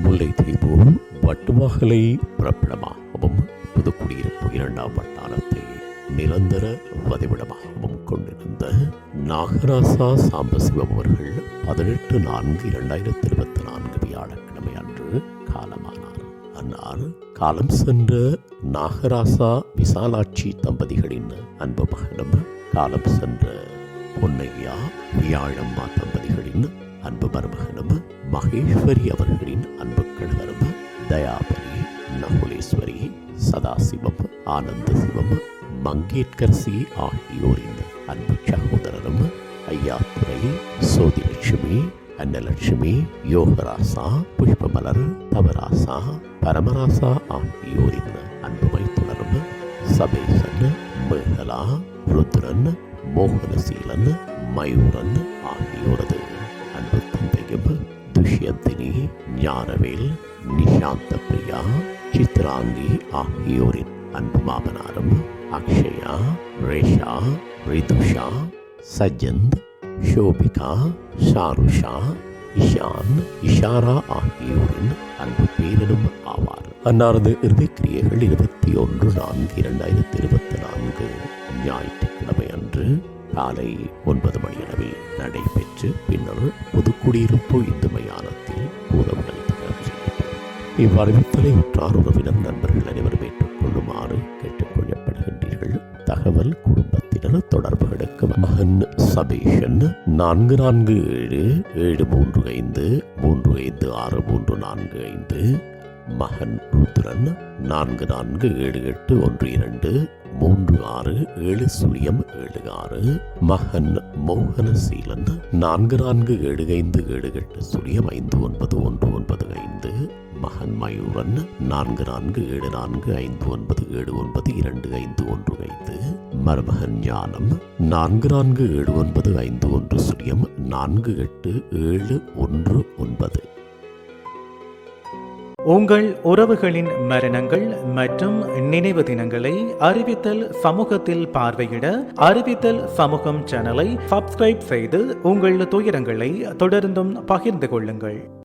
முல்லைத்தீவு வட்டுவாகலை பிரபலமாகவும் புதுக்குடியிருப்பு இரண்டாம் வட்டாரத்தை நிரந்தர வதிவிடமாகவும் கொண்டிருந்த நாகராசா சாம்பசிவம் அவர்கள் பதினெட்டு நான்கு இரண்டாயிரத்தி இருபத்தி நான்கு வியாழக்கிழமை அன்று காலமானார். அன்னார் காலம் சென்ற நாகராசா விசாலாட்சி தம்பதிகளின் அன்பு மகனும் காலம் சென்ற பொன்னையா வியாழம்மா தம்பதிகளின் அன்பு மருமகனும் மகேஸ்வரி அவர்களின் தயாபரி நகுலேஸ்வரி சதாசிவம் ஆனந்த சிவம் மங்கேட்கர்சி ஆகியோரின் அன்பு சகோதரரும் ஐயா துறை சோதிலட்சுமி அன்னலட்சுமி யோகராசா புஷ்பமலர் தவராசா பரமராசா ஆகியோரின் அன்பு வைத்துணரும் சபேசன் மேகலா ருத்ரன் மோகனசீலன் மயூரன் ஆகியோரது அன்பு தந்தையும் துஷ்யந்தினி ஞானவேல் நிஷாந்த பிரியா சித்ராங்கி ஆகியோரின் அன்பு மாமனாரும் அக்ஷயா ரேஷா ரிதுஷா சஜந்த் ஷோபிகா ஷாருஷா இஷான் இஷாரா ஆகியோரின் அன்பு பேரனும் ஆவார். அன்னாரது இறுதிக்கிரியைகள் இருபத்தி ஒன்று நான்கு இரண்டாயிரத்தி இருபத்தி நான்கு ஞாயிற்றுக்கிழமை அன்று காலை ஒன்பது மணியளவில் நடைபெற்று பின்னர் புதுக்குடியிருப்பு இந்து மயானத்தில் பூதவுடல் இவ்வறிவித்தலை உற்றார் உறவினர் நண்பர்கள் அனைவரும் ஏற்றுக்கொள்ளுமாறு கேட்டுக்கொள்ளப்படுகின்றீர்கள். தகவல் குடும்பத்தினர் தொடர்புகளுக்கு மகன் சபீஷன் நான்கு நான்கு ஏழு ஏழு மூன்று ஐந்து மூன்று ஐந்து ஆறு மூன்று நான்கு ஐந்து. மகன் ருத்ரன் நான்கு நான்கு ஏழு எட்டு ஒன்று இரண்டு மூன்று ஆறு ஏழு சுழியம் ஏழு ஆறு. மகன் மோகனசீலன் நான்கு நான்கு ஏழு ஐந்து ஏழு எட்டு சுழியம் ஐந்து ஒன்பது ஒன்று ஒன்பது ஐந்து. மகன் மயூரன் நான்கு நான்கு ஏழு நான்கு ஐந்து ஒன்பது ஏழு ஒன்பது இரண்டு ஐந்து ஒன்று ஐந்து மருமகன் ஞானம் நான்கு நான்கு ஏழு ஒன்பது ஐந்து ஒன்று சுழியம் நான்கு எட்டு ஏழு ஒன்று ஒன்பது. உங்கள் உறவுகளின் மரணங்கள் மற்றும் நினைவு தினங்களை அறிவித்தல் சமூகத்தில் பார்வையிட அறிவித்தல் சமூகம் சேனலை சப்ஸ்கிரைப் செய்து உங்கள் துயரங்களை தொடர்ந்தும் பகிர்ந்து கொள்ளுங்கள்.